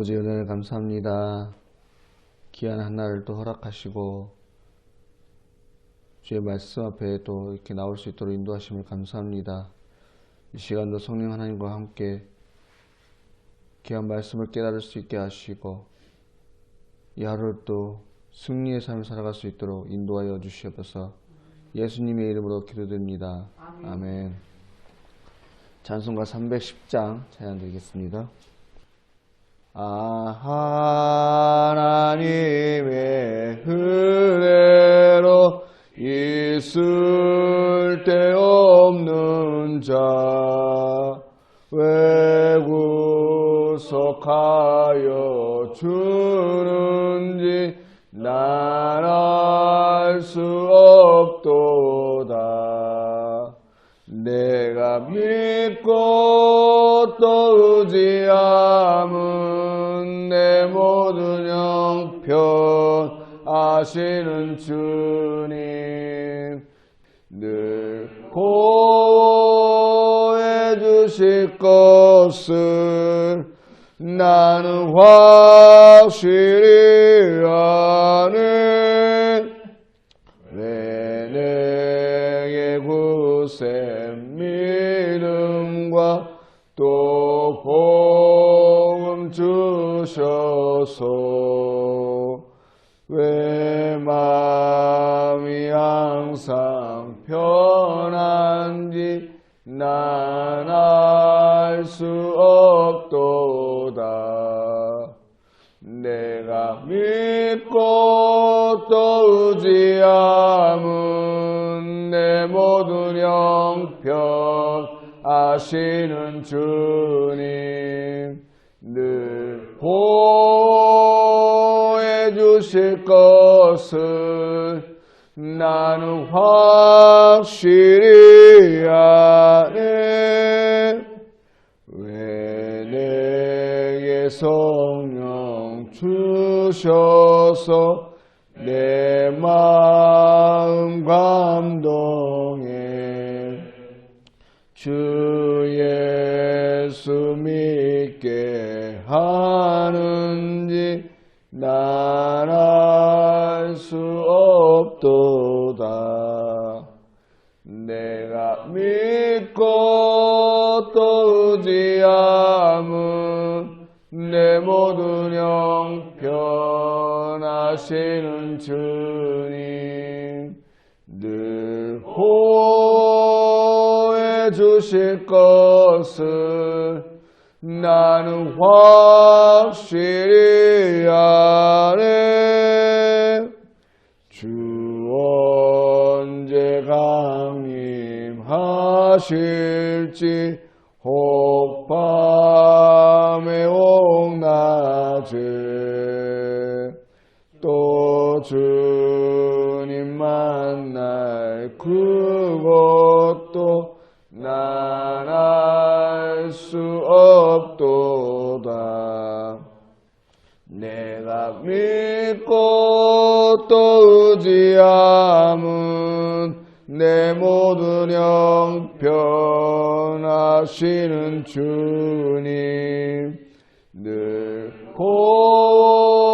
아버지 은혜를 감사합니다. 귀한 한날을 또 허락하시고 주의 말씀 앞에 또 이렇게 나올 수 있도록 인도하심을 감사합니다. 이 시간도 성령 하나님과 함께 귀한 말씀을 깨달을 수 있게 하시고 이 하루를 또 승리의 삶을 살아갈 수 있도록 인도하여 주시옵소서 예수님의 이름으로 기도드립니다. 아멘. 찬송가 310장 찬양 드리겠습니다. 아 하나님의 은혜로 있을 데 없는 자 외구속하여 주는지 난 알 수 없도다. 내가 믿고 또 의지함은 아시는 주님 늘 보호해 주실 것을 나는 확실히 아네 내 모든 형편 아시는 주님 늘 보호해 주실 것을 나는 확실히 아네. 왜 내게 성령 주셔서 감동해 주 예수 믿게 하는지 난알수 없도다. 내가 믿고 또 의지함은 내 모든 형편 아시는 주님. 늘 보호해 주실 것을 나는 확실히 아네. 주 언제 강림하실지 혹 밤에 혹 낮에 또주 것도 난 알 수 없도다. 내가 믿고 또 의지함은 내 모든 형편 아시는 주님 늘 보호해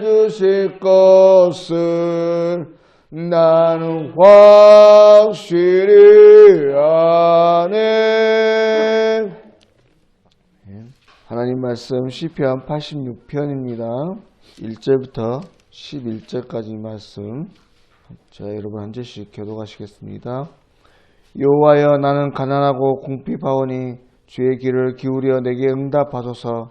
주실 것을 나는 확실 히 아네 하나님 말씀 시편 86편입니다. 1절부터 11절까지 말씀 자 여러분 한 절씩 교독하시겠습니다. 여호와여 나는 가난하고 궁핍하오니 주의 길을 기울여 내게 응답하소서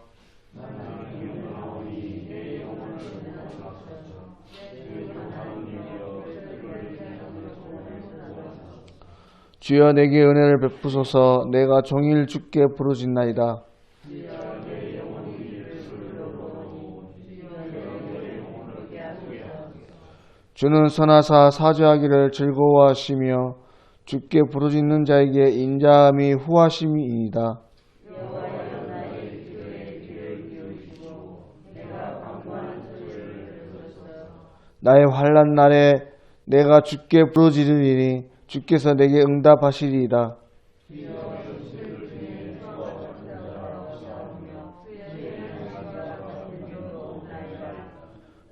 주여 내게 은혜를 베푸소서 내가 종일 주께 부르짖나이다. 주는 선하사 사죄하기를 즐거워하시며 주께 부르짖는 자에게 인자함이 후하심이이다. 나의 환란 날에 내가 주께 부르짖으리니 주께서 내게 응답하시리이다.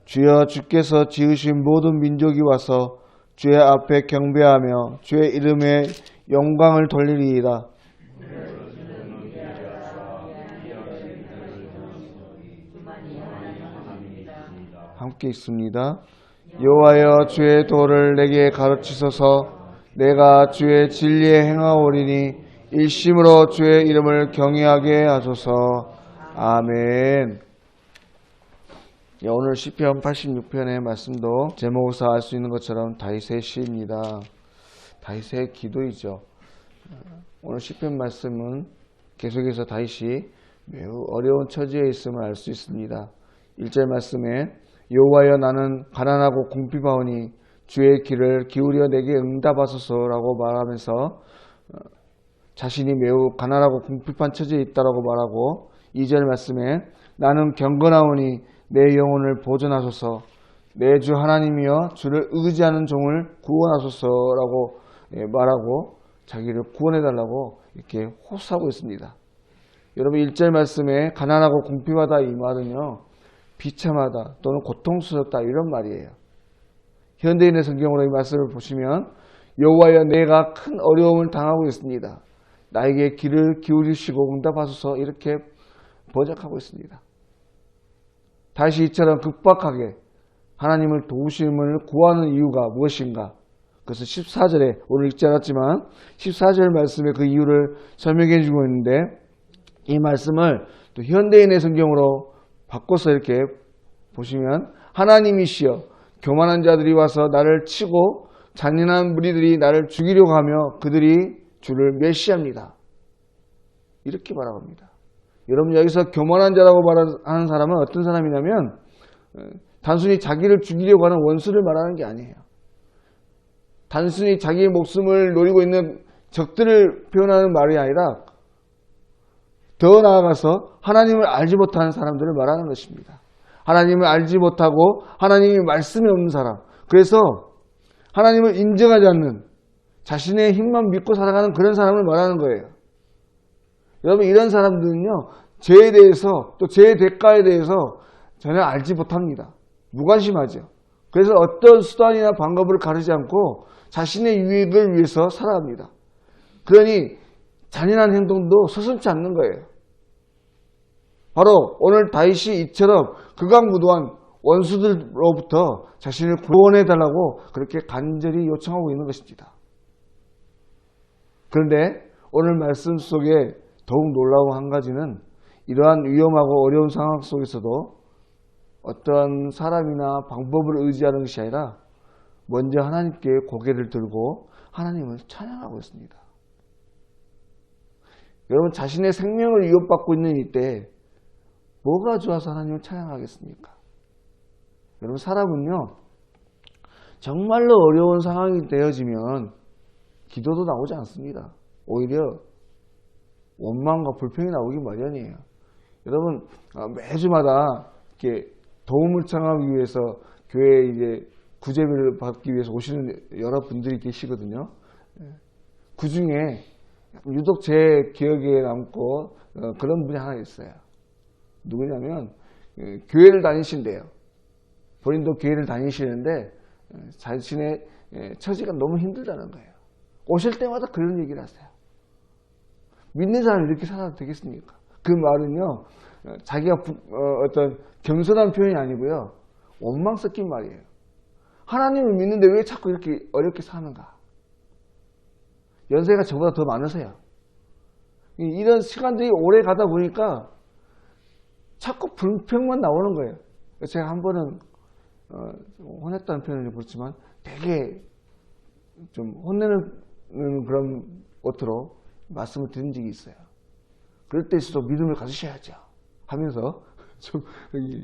주여 주께서 지으신 모든 민족이 와서 주의 앞에 경배하며 주의 이름에 영광을 돌리리이다. 함께 있습니다. 여호와여 주의 도를 내게 가르치소서 내가 주의 진리에 행하오리니 일심으로 주의 이름을 경외하게 하소서. 아멘. 예, 오늘 시편 86편의 말씀도 제목에서 알 수 있는 것처럼 다윗의 시입니다. 다윗의 기도이죠. 오늘 시편 말씀은 계속해서 다윗이 매우 어려운 처지에 있음을 알 수 있습니다. 1절 말씀에 여호와여 나는 가난하고 궁핍하오니 주의 길을 기울여 내게 응답하소서라고 말하면서 어, 자신이 매우 가난하고 궁핍한 처지에 있다라고 말하고 2절 말씀에 나는 경건하오니 내 영혼을 보존하소서 내 주 하나님이여 주를 의지하는 종을 구원하소서라고 예, 말하고 자기를 구원해 달라고 이렇게 호소하고 있습니다. 여러분 1절 말씀에 가난하고 궁핍하다 이 말은요 비참하다 또는 고통스럽다 이런 말이에요. 현대인의 성경으로 이 말씀을 보시면 여호와여 내가 큰 어려움을 당하고 있습니다. 나에게 길을 기울이시고 응답하소서 이렇게 번역하고 있습니다. 다시 이처럼 급박하게 하나님을 도우심을 구하는 이유가 무엇인가? 그래서 14절에 오늘 읽지 않았지만 14절 말씀에 그 이유를 설명해 주고 있는데 이 말씀을 또 현대인의 성경으로 바꿔서 이렇게 보시면 하나님이시여 교만한 자들이 와서 나를 치고 잔인한 무리들이 나를 죽이려고 하며 그들이 주를 멸시합니다. 이렇게 말합니다. 여러분 여기서 교만한 자라고 말하는 사람은 어떤 사람이냐면 어, 단순히 자기를 죽이려고 하는 원수를 말하는 게 아니에요. 단순히 자기의 목숨을 노리고 있는 적들을 표현하는 말이 아니라 더 나아가서 하나님을 알지 못하는 사람들을 말하는 것입니다. 하나님을 알지 못하고 하나님의 말씀이 없는 사람. 그래서 하나님을 인정하지 않는 자신의 힘만 믿고 살아가는 그런 사람을 말하는 거예요. 여러분 이런 사람들은요. 죄에 대해서 또 죄의 대가에 대해서 전혀 알지 못합니다. 무관심하죠. 그래서 어떤 수단이나 방법을 가르지 않고 자신의 유익을 위해서 살아갑니다. 그러니 잔인한 행동도 서슴지 않는 거예요. 바로 오늘 다윗이 이처럼 극악무도한 원수들로부터 자신을 구원해달라고 그렇게 간절히 요청하고 있는 것입니다. 그런데 오늘 말씀 속에 더욱 놀라운 한 가지는 이러한 위험하고 어려운 상황 속에서도 어떠한 사람이나 방법을 의지하는 것이 아니라 먼저 하나님께 고개를 들고 하나님을 찬양하고 있습니다. 여러분 자신의 생명을 위협받고 있는 이때 뭐가 좋아서 하나님을 찬양하겠습니까? 여러분 사람은요 정말로 어려운 상황이 되어지면 기도도 나오지 않습니다. 오히려 원망과 불평이 나오기 마련이에요. 여러분 어, 매주마다 이렇게 도움을 청하기 위해서 교회에 이제 구제비를 받기 위해서 오시는 여러분들이 계시거든요. 그 중에 유독 제 기억에 남고 어, 그런 분이 하나 있어요. 누구냐면 예, 교회를 다니신대요. 본인도 교회를 다니시는데 어, 자신의 예, 처지가 너무 힘들다는 거예요. 오실 때마다 그런 얘기를 하세요. 믿는 사람이 이렇게 살아도 되겠습니까? 그 말은요, 어, 자기가 어떤 겸손한 표현이 아니고요, 원망 섞인 말이에요. 하나님을 믿는데 왜 자꾸 이렇게 어렵게 사는가? 연세가 저보다 더 많으세요. 이런 시간들이 오래 가다 보니까 자꾸 불평만 나오는 거예요. 제가 한 번은 어, 혼냈다는 표현은 그렇지만 되게 좀 혼내는 그런 것으로 말씀을 드린 적이 있어요. 그럴 때일수록 믿음을 가지셔야죠. 하면서 좀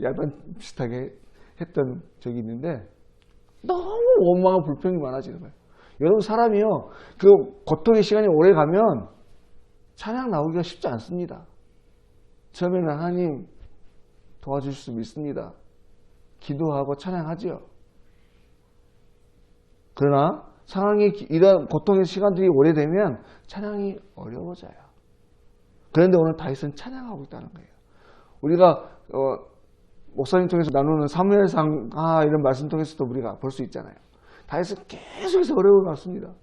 약간 비슷하게 했던 적이 있는데 너무 원망과 불평이 많아지는 거예요. 여러분 사람이요 그 고통의 시간이 오래 가면 찬양 나오기가 쉽지 않습니다. 처음에는 하나님 도와주실 수 믿습니다. 기도하고 찬양하지요. 그러나 상황이 이런 고통의 시간들이 오래되면 찬양이 어려워져요. 그런데 오늘 다윗은 찬양하고 있다는 거예요. 우리가 어, 목사님 통해서 나누는 사무엘상 아 이런 말씀 통해서도 우리가 볼 수 있잖아요. 다윗은 계속해서 어려움을 받습니다.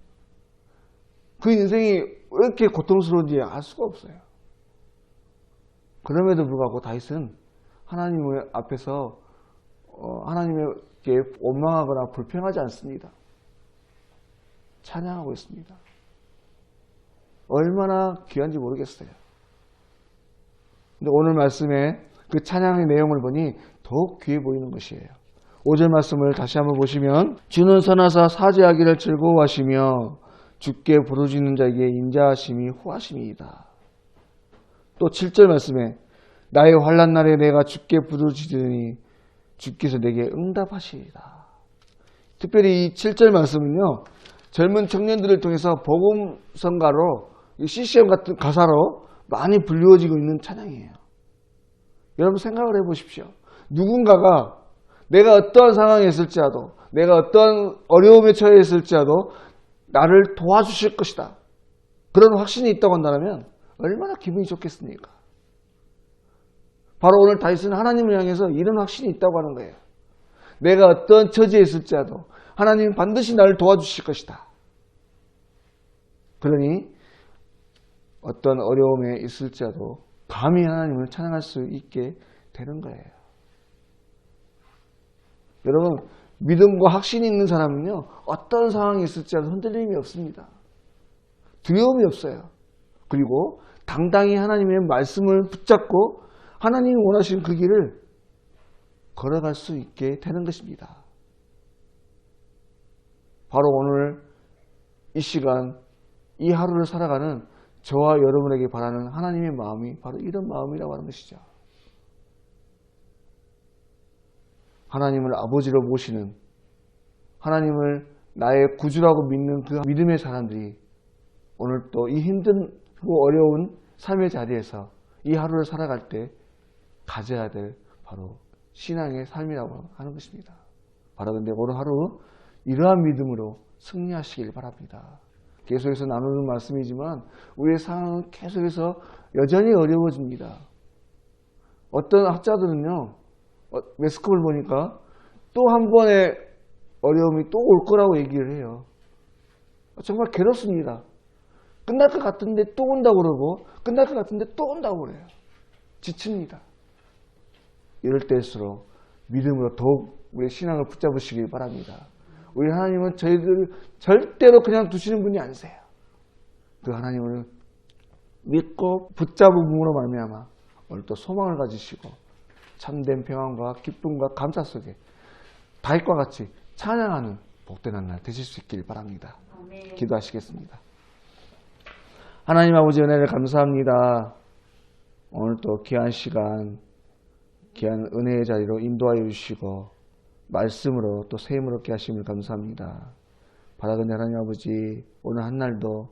그 인생이 왜 이렇게 고통스러운지 알 수가 없어요. 그럼에도 불구하고 다윗은 하나님 앞에서 어, 하나님에게 원망하거나 불평하지 않습니다. 찬양하고 있습니다. 얼마나 귀한지 모르겠어요. 근데 오늘 말씀에 그 찬양의 내용을 보니 더욱 귀해 보이는 것이에요. 5절 말씀을 다시 한번 보시면 주는 선하사 사죄하기를 즐거워하시며 주께 부르짖는 자에게 인자하심이 후하심이다. 또 7절 말씀에 나의 환란 날에 내가 주께 부르짖으니 주께서 내게 응답하시리다. 특별히 이 7절 말씀은요. 젊은 청년들을 통해서 복음성가로 CCM 같은 가사로 많이 불리워지고 있는 찬양이에요. 여러분 생각을 해보십시오. 누군가가 내가 어떠한 상황에 있을지라도 내가 어떤 어려움에 처해 있을지라도 나를 도와주실 것이다. 그런 확신이 있다고 한다면 얼마나 기분이 좋겠습니까? 바로 오늘 다윗은 하나님을 향해서 이런 확신이 있다고 하는 거예요. 내가 어떤 처지에 있을지라도 하나님 반드시 나를 도와주실 것이다. 그러니 어떤 어려움에 있을지라도 감히 하나님을 찬양할 수 있게 되는 거예요. 여러분 믿음과 확신이 있는 사람은요 어떤 상황이 있을지라도 흔들림이 없습니다. 두려움이 없어요. 그리고 당당히 하나님의 말씀을 붙잡고 하나님이 원하시는 그 길을 걸어갈 수 있게 되는 것입니다. 바로 오늘 이 시간 이 하루를 살아가는 저와 여러분에게 바라는 하나님의 마음이 바로 이런 마음이라고 하는 것이죠. 하나님을 아버지로 모시는 하나님을 나의 구주라고 믿는 그 믿음의 사람들이 오늘 또 이 힘든 그 어려운 삶의 자리에서 이 하루를 살아갈 때 가져야 될 바로 신앙의 삶이라고 하는 것입니다. 근데 오늘 하루 이러한 믿음으로 승리하시길 바랍니다. 계속해서 나누는 말씀이지만 우리의 상황은 계속해서 여전히 어려워집니다. 어떤 학자들은요, 매스컵을 보니까 또 한 번의 어려움이 또 올 거라고 얘기를 해요. 정말 괴롭습니다. 끝날 것 같은데 또 온다고 그러고, 끝날 것 같은데 또 온다고 그래요. 지칩니다. 이럴 때일수록 믿음으로 더욱 우리의 신앙을 붙잡으시길 바랍니다. 우리 하나님은 저희들 절대로 그냥 두시는 분이 아니세요. 그 하나님을 믿고 붙잡음으로 말미암아 오늘 또 소망을 가지시고 참된 평안과 기쁨과 감사 속에 다윗과 같이 찬양하는 복된 한날 되실 수 있길 바랍니다. 아멘. 기도하시겠습니다. 하나님 아버지 은혜를 감사합니다. 오늘 또 귀한 시간, 귀한 은혜의 자리로 인도하여 주시고 말씀으로 또 세임을 얻게 하심을 감사합니다. 바라건대 하나님 아버지 오늘 한 날도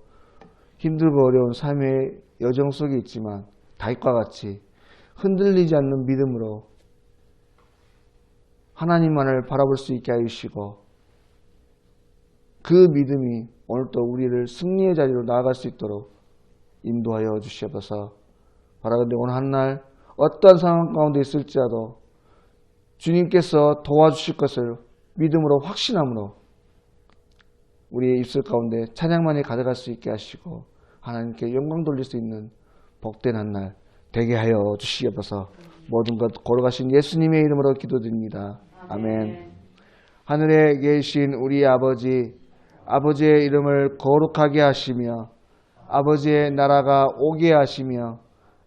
힘들고 어려운 삶의 여정 속에 있지만 다윗과 같이 흔들리지 않는 믿음으로 하나님만을 바라볼 수 있게 하시고 그 믿음이 오늘 또 우리를 승리의 자리로 나아갈 수 있도록 인도하여 주시옵소서. 바라건대 오늘 한날 어떤 상황 가운데 있을지라도 주님께서 도와주실 것을 믿음으로 확신함으로 우리의 입술 가운데 찬양만이 가득할 수 있게 하시고 하나님께 영광 돌릴 수 있는 복된 한 날 되게 하여 주시옵소서. 모든 것 걸어가신 예수님의 이름으로 기도드립니다. 아멘. 하늘에 계신 우리 아버지, 아버지의 이름을 거룩하게 하시며, 아버지의 나라가 오게 하시며,